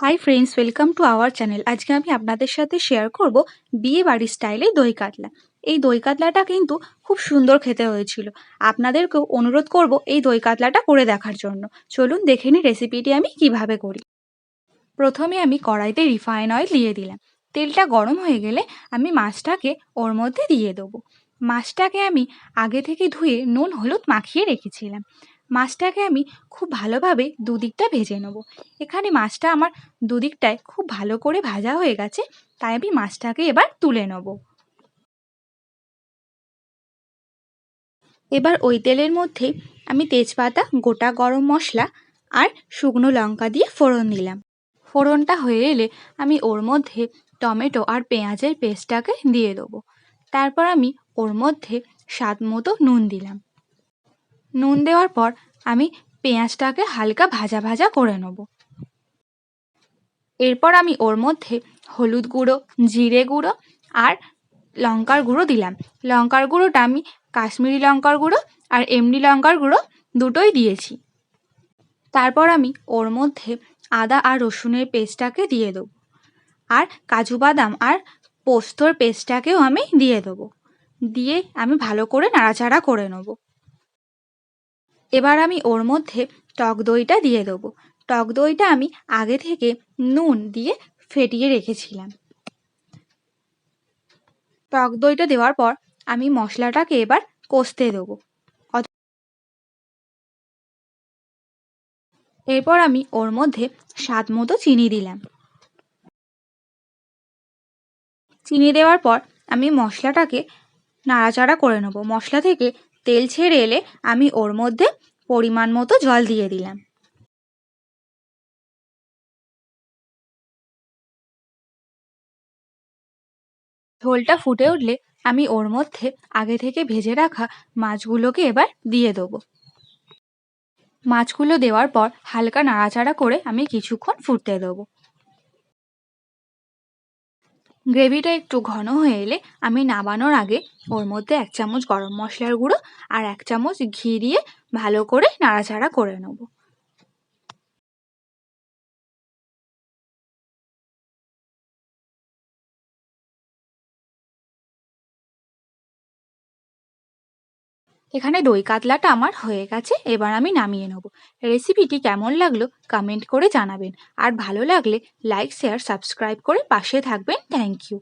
Hi friends welcome to our channel আজকে আমি আপনাদের সাথে শেয়ার করব বিয়ে বাড়ির স্টাইলে দই কাতলা। এই দই কাতলাটা কিন্তু খুব সুন্দর খেতে হয়েছিল। আপনাদেরকেও অনুরোধ করব এই দই কাতলাটা করে দেখার জন্য। চলুন দেখে নিই রেসিপিটি আমি কীভাবে করি। প্রথমে আমি কড়াইতে রিফাইন অয়েল দিয়ে দিলাম। তেলটা গরম হয়ে গেলে আমি মাছটাকে ওর মধ্যে দিয়ে দেবো। মাছটাকে আমি আগে থেকে ধুয়ে নুন, হলুদ মাখিয়ে রেখেছিলাম। মাছটাকে আমি খুব ভালোভাবে দুদিকটা ভেজে নেব। এখানে মাছটা আমার দুদিকটায় খুব ভালো করে ভাজা হয়ে গেছে, তাই আমি মাছটাকে এবার তুলে নেব। এবার ওই তেলের মধ্যে আমি তেজপাতা, গোটা গরম মশলা আর শুকনো লঙ্কা দিয়ে ফোড়ন দিলাম। ফোড়নটা হয়ে এলে আমি ওর মধ্যে টমেটো আর পেঁয়াজের পেস্টটাকে দিয়ে দেবো। তারপর আমি ওর মধ্যে স্বাদ মতো নুন দিলাম। নুন দেওয়ার পর আমি পেঁয়াজটাকে হালকা ভাজা ভাজা করে নেব। এরপর আমি ওর মধ্যে হলুদ গুঁড়ো, জিরে গুঁড়ো আর লঙ্কার গুঁড়ো দিলাম। লঙ্কার গুঁড়োটা আমি কাশ্মীরি লঙ্কার গুঁড়ো আর এমনি লঙ্কার গুঁড়ো দুটোই দিয়েছি। তারপর আমি ওর মধ্যে আদা আর রসুনের পেস্টটাকে দিয়ে দেবো আর কাজু বাদাম আর পোস্তর পেস্টটাকেও আমি দিয়ে দেবো। দিয়ে আমি ভালো করে নাড়াচাড়া করে নেব। এবার আমি ওর মধ্যে টক দইটা দিয়ে দেবো। টক দইটা আমি আগে থেকে নুন দিয়ে ফেটিয়ে রেখেছিলাম। টক দইটা দেওয়ার পর আমি মশলাটাকে এবার কষতে দেবো। এরপর আমি ওর মধ্যে স্বাদ মতো চিনি দিলাম। চিনি দেওয়ার পর আমি মশলাটাকে নাড়াচাড়া করে নেব। মশলা থেকে তেল ছেড়ে এলে আমি ওর মধ্যে পরিমাণ মতো জল দিয়ে দিলাম। ঝোলটা ফুটে উঠলে আমি ওর মধ্যে আগে থেকে ভেজে রাখা মাছগুলোকে এবার দিয়ে দেবো। মাছগুলো দেওয়ার পর হালকা নাড়াচাড়া করে আমি কিছুক্ষণ ফুটতে দেবো। গ্রেভিটা একটু ঘন হয়ে এলে আমি নামানোর আগে ওর মধ্যে এক চামচ গরম মশলার গুঁড়ো আর এক চামচ ঘি দিয়ে ভালো করে নাড়াচাড়া করে নেব। এখানে দই কাতলাটা আমার হয়ে গেছে, এবার আমি নামিয়ে নেব। রেসিপিটি কেমন লাগল কমেন্ট করে জানাবেন। আর ভালো লাগলে লাইক, শেয়ার, সাবস্ক্রাইব করে পাশে থাকবেন। Thank you.